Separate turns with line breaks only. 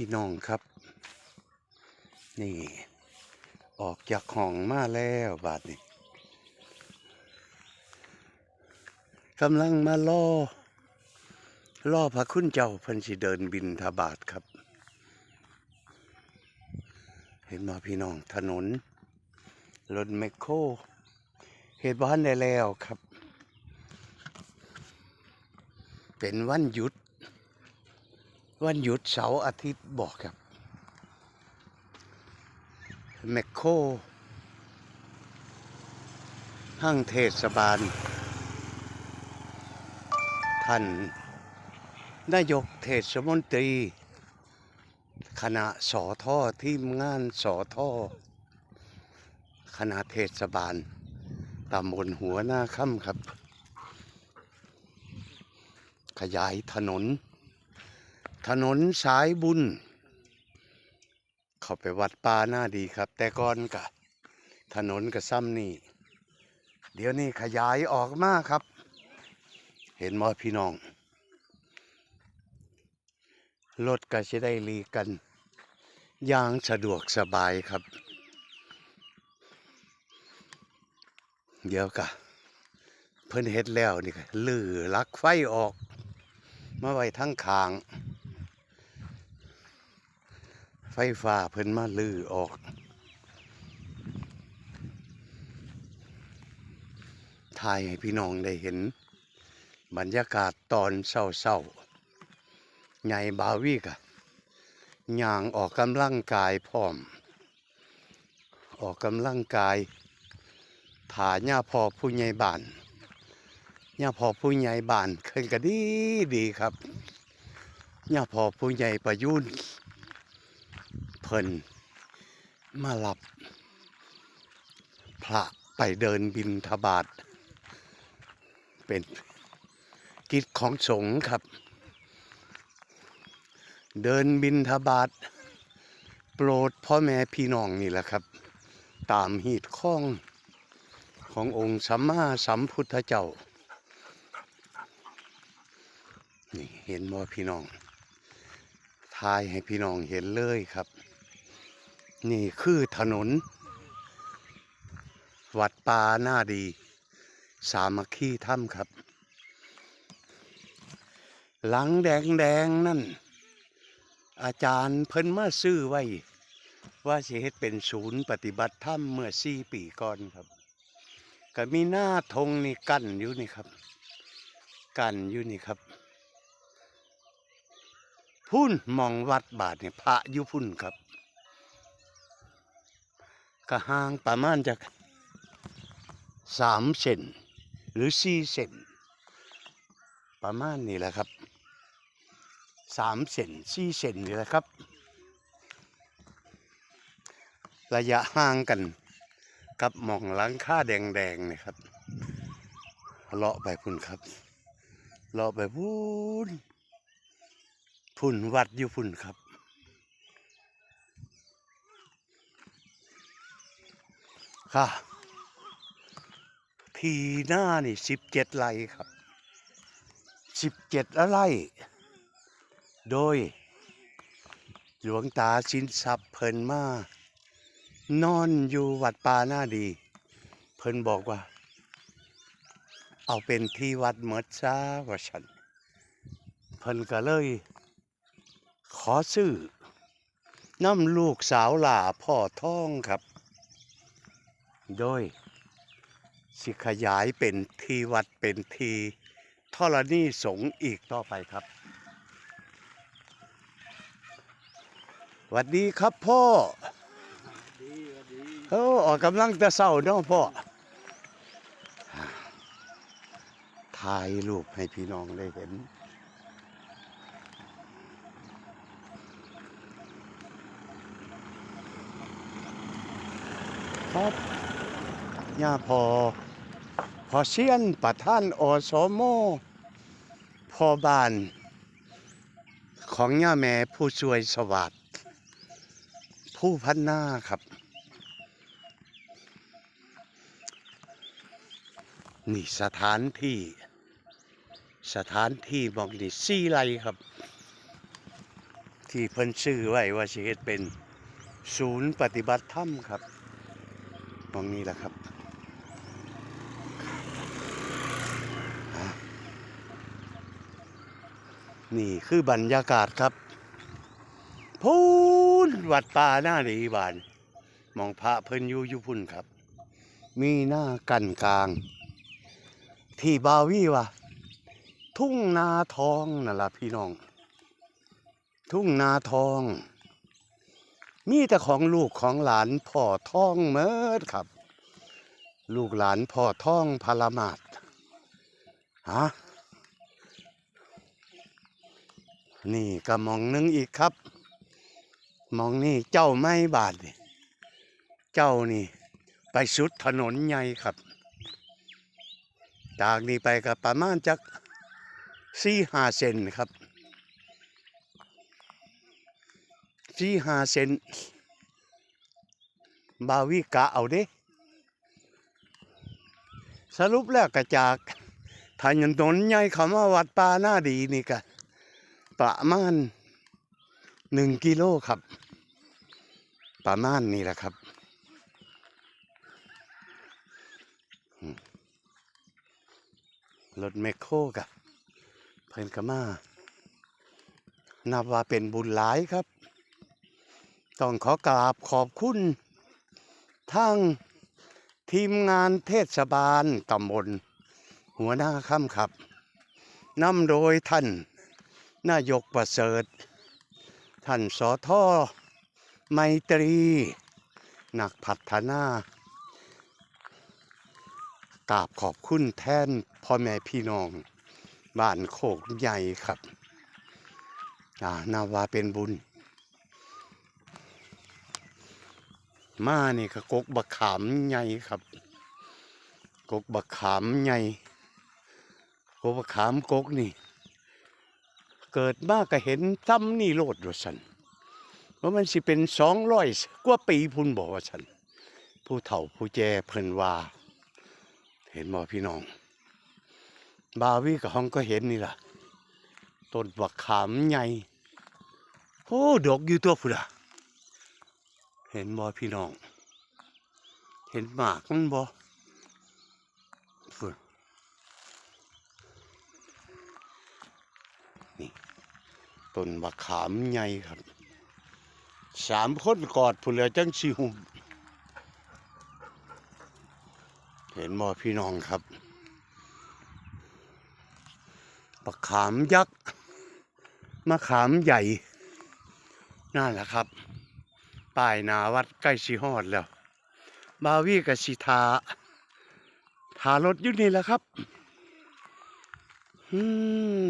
พี่น้องครับ นี่ ออกจากห้องมาแล้วบาดนี้กำลังมาล่อล่อพระคุณเจ้าพันสิเดินบินทบาทครับ เห็นมาพี่น้องถนนรถแมคโครเหตุบ้านได้แล้วครับ เป็นวันหยุด วันหยุดเสาร์อาทิตย์บอกครับแมคโครห้างเทศบาล ท่านนายกเทศมนตรี คณะสอท่อทีมงานสอท่อคณะเทศบาลตำบลหัวหน้าค่ำครับ ขยายถนน ถนนสายบุญ เข้าไปวัดป่าหน้าดีครับ แต่ก่อนกะถนนกับซ้ำนี่ เดี๋ยวนี้ขยายออกมากครับ เห็นมอพี่น้อง รถก็จะได้ลีกันอย่างสะดวกสบายครับ เดี๋ยวกะเพิ่นเฮ็ดแล้วนี่ก็ลือลักไฟออก มาไว้ทั้งคาง ไฟฟ้าเพิ่นมาลื้อออก ถ่ายให้พี่น้องได้เห็น บรรยากาศตอนเศร้าๆใหญ่บาวีกะย่างออกกำลังกายพร้อม ออกกำลังกายถ่าย่าพอผู้ใหญ่บ้านย่าพอผู้ใหญ่บ้านเคยก็ดีดีครับย่าพอผู้ใหญ่ประยุน เพิ่นมาหลับ พระไปเดินบินทบาท เป็นกิจของสงฆ์ครับ เดินบินทบาท โปรดพ่อแม่พี่น้องนี่แหละครับ ตามหีดข้องขององค์สัมมาสัมพุทธเจ้า นี่เห็นบ่พี่น้องทายให้พี่น้องเห็นเลยครับ นี่คือถนน วัดป่าหน้าดี สามัคคีถ้ำครับ หลังแดงแดงๆนั่น อาจารย์เพิ่นมาซื้อไว้ ว่าสิเฮ็ดเป็นศูนย์ปฏิบัติธรรมเมื่อสี่ปีก่อนครับ ก็มีหน้าธงนี่กั้นอยู่นี่ครับ กั้นอยู่นี่ครับพุ่นมองวัดบาทเนี่ยพระยู่พุ่นครับ ก็ห่างประมาณจากสามเซนหรือสี่เซนประมาณนี้แหละครับสามเซนสี่เซนนี่แหละครับ ระยะห่างกันกับหมองหลังคาแดงๆนี่ครับเลาะไปพุ่นครับเลาะไปพุ่นพุ่นวัดอยู่พุ่นครับ ค่ะ ทีหน้านี่สิบเจ็ดไร่ครับสิบเจ็ดไร่ โดย หลวงตาสินทรัพย์เพิ่นมานอนอยู่วัดป่าหน้าดี เพิ่นบอกว่า เอาเป็นที่วัดเมดซาว่าฉัน เพิ่นก็เลย ขอซื้อน้ำลูกสาวหล่าพ่อท้องครับ โดย สิขยายเป็นที่วัดเป็นทีธรณีสงฆ์อีกต่อไปครับสวัสดีครับพ่อโอ้ออกกำลังแต่เศร้าเนาะพ่อถ่ายรูปให้พี่น้องได้เห็น ครับ ย่าพอ พอเซียนประท่านอสมพอบ้าน ของย่าแม่ผู้ช่วยสวัสดิ์ผู้พันหน้าครับ นี่สถานที่ สถานที่บอกนี่สี่ไรครับ ที่เพิ่นชื่อไว้ว่าสิเฮ็ดเป็นศูนย์ปฏิบัติธรรมครับตรงนี้แหละครับอะ นี่คือบรรยากาศครับพูนวัดป่าหน้าดีบานมองพระเพิ่นอยู่อยู่พุ่นครับ มีหน้ากันกลาง ที่บาวีว่าทุ่งนาทองนั่นล่ะพี่น้อง ทุ่งนาทอง มีแต่ของลูกของหลานพ่อทองเมิดครับ ลูกหลานพ่อทองพารามาดฮะ นี่ก็มองหนึงอีกครับ มองนี่เจ้าไม่บาดเจ้านี่ ไปสุดถนนใหญ่ครับ จากนี้ไปก็ประมาณจักสี่ห้าเซนครับสี่ห้าเซนบาวิกะเอาเด้ สรุปแล้วก็จากถนนถนนใหญ่เขามาวัดป่าหน้าดีนี่ก็ ประมาณหนึ่งกิโลครับ ประมาณนี้แหละครับ รถแมคโครกะเพิ่นก็มานับว่าเป็นบุญหลายครับ ต้องขอกราบขอบคุณทั้งทีมงานเทศบาลตำบลหัวหน้าค่ำครับนำโดยท่าน นายกประเสริฐ ท่านสอท่อไมตรี นักพัฒนากราบขอบคุณแท่นพ่อแม่พี่น้อง บ้านโคกใหญ่ครับอานาวาเป็นบุญ มานี่ก็กกบักขามใหญ่ครับ กกบักขามใหญ่กกบักขามกกนี่ เกิดมาก็เห็นซ้ำนี่โลดว่าสันว่ามันสิเป็นสองร้อยกว่าปีพุ่นบอกว่าสันผู้เฒ่าผู้แก่เพิ่นว่า เห็นบ่พี่น้อง บาวีกับห้องก็เห็นนี่ล่ะต้นบักขามใหญ่โอ้ดอกอยู่ตัวพุ่นอะเห็นบ่พี่น้อง เห็นหมากมันบ่พุ่นนี่ ต้นบักขามใหญ่ครับสามคนกอดพุ่นเลยจังสิหุ่มเห็นบ่พี่น้องครับมะขามยักษ์มะขามใหญ่นั่นแหละครับป้ายนาวัดใกล้สีฮอดแล้ว บาวีกับสิทาทารถอยู่นี่แหละครับ อืม